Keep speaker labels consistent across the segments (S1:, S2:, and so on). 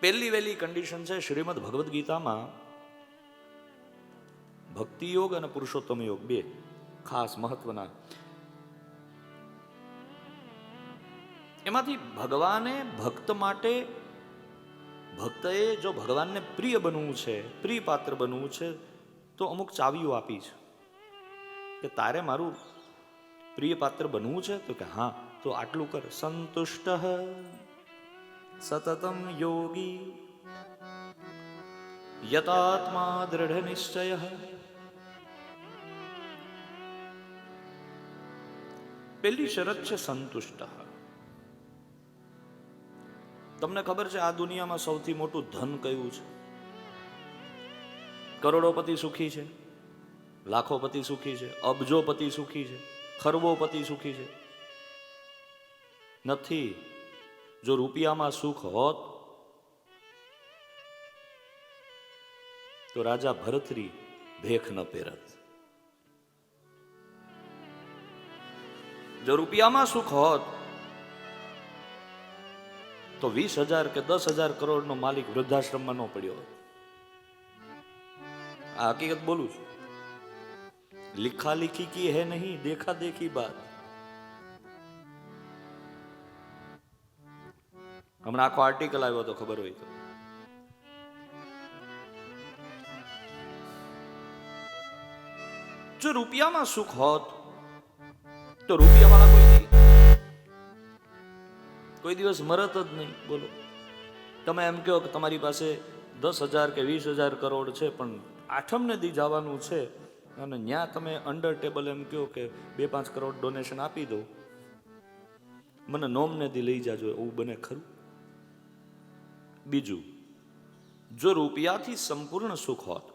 S1: પહેલી વહેલી કન્ડિશન છે શ્રીમદ ભગવદ્ ગીતામાં ભક્તિ યોગ અને પુરુષોત્તમ યોગ, બે ખાસ મહત્વના. એમાંથી ભગવાને ભક્ત માટે ભક્તએ જો ભગવાનને પ્રિય બનવું છે પ્રિય પાત્ર બનવું છે, તો અમુક ચાવીઓ આપી છે. કે તારે મારું પ્રિય પાત્ર બનવું છે? તો કે હા, તો આટલું કર. સંતુષ્ટ. સતતમ યોગી યતાત્મા દ્રઢ નિશ્ચય પહેલી શરત છે સંતુષ્ટ તમને ખબર છે, આ દુનિયામાં સૌથી મોટું ધન કયું છે? કરોડોપતિ સુખી છે, લાખોપતિ સુખી છે, અબજોપતિ સુખી છે ખરબોપતિ સુખી છે. નથી જો રૂપિયામાં સુખ હોત, તો રાજા ભરતરી ભેખ ન પહેરત. જો રૂપિયામાં સુખ હોત, તો વીસ હજાર કે દસ હજાર કરોડ નો માલિક વૃદ્ધાશ્રમમાં ન પડ્યો હોત. આ હકીકત બોલું છું. લિખા લિખી કી હે નહીં દેખા દેખી બાત. હમણાં આખો આર્ટિકલ આવ્યો તો ખબર હોય તો. જો રૂપિયામાં સુખ હોત, તો રૂપિયા વાળા કોઈ નહીં. કોઈ દિવસ મરત જ નહીં, બોલો. તમે એમ કહો કે તમારી પાસે દસ હજાર કે વીસ હજાર કરોડ છે, પણ આઠમને દી જવાનું છે, અને ત્યાં તમે અંડર ટેબલ એમ કહો કે બે પાંચ કરોડ ડોનેશન આપી દો. મને નોમને દી લઈ જાજો, એવું બને ખરું? બીજું, જો રૂપિયાથી સંપૂર્ણ સુખ હોત.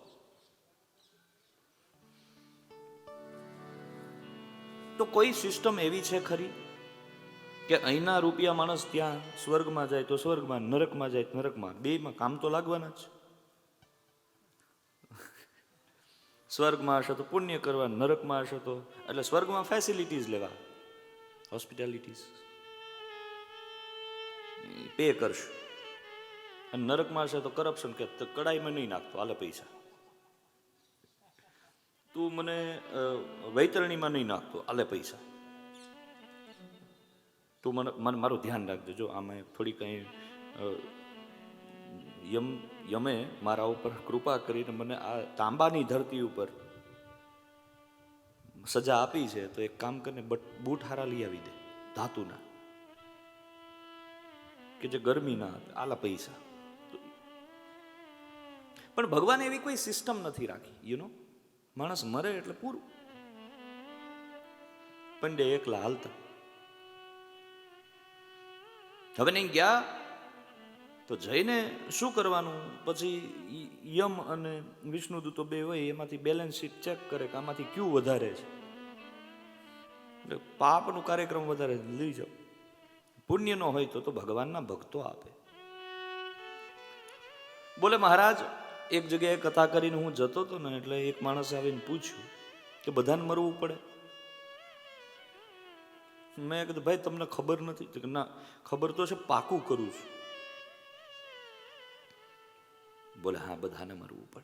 S1: તો કોઈ સિસ્ટમ એવી છે ખરી કે અહીંના રૂપિયા માણસ ત્યાં સ્વર્ગમાં જાય તો સ્વર્ગમાં, નરકમાં જાય નરકમાં, બેમાં કામ તો લાગવાના જ સ્વર્ગમાં હશે તો પુણ્ય કરવા, નરકમાં હશે તો, એટલે સ્વર્ગમાં ફેસિલિટીઝ લેવા. હોસ્પિટાલિટીઝ પે કરશે. અને નરકમાં હશે તો કરપ્શન કે કડાઈમાં નહીં નાખતો, હાલે પૈસા. તું મને વૈતરણીમાં નહીં નાખતો, હાલે પૈસા. તું મને મને, મારું ધ્યાન રાખજો. જો આમાં થોડી કંઈ યમ, યમે મારા ઉપર કૃપા કરીને મને આ તાંબાની ધરતી ઉપર સજા આપી છે, તો એક કામ કરીને, બટ, બૂટ હારા લઈ આવી દે, ધાતુના. કે જે ગરમીના આલા પૈસા. પણ ભગવાને એવી કોઈ સિસ્ટમ નથી રાખી યુ નો માણસ મરે એટલે પૂરું. પંડે એકલા હાલતા. હવે નહીં ગયા, તો જઈને શું કરવાનું? પછી યમ અને વિષ્ણુદૂતો બે હોય, એમાંથી બેલેન્સ શીટ ચેક કરે કે આમાંથી ક્યુ વધારે છે. એટલે પાપનું કાર્યક્રમ વધારે લઈ જાઓ. પુણ્યનો હોય તો તો ભગવાનના ભક્તો આપે. બોલે મહારાજ એક જગ્યાએ કથા કરીને હું જતો હતો ને એટલે એક માણસે આવીને પૂછ્યું કે બધાને મરવું પડે? મેં કીધું, ભાઈ, તમને ખબર નથી. કે, ના, ખબર તો છે, પાકું કરું છું. બોલે, હા, બધાને મરવું પડે.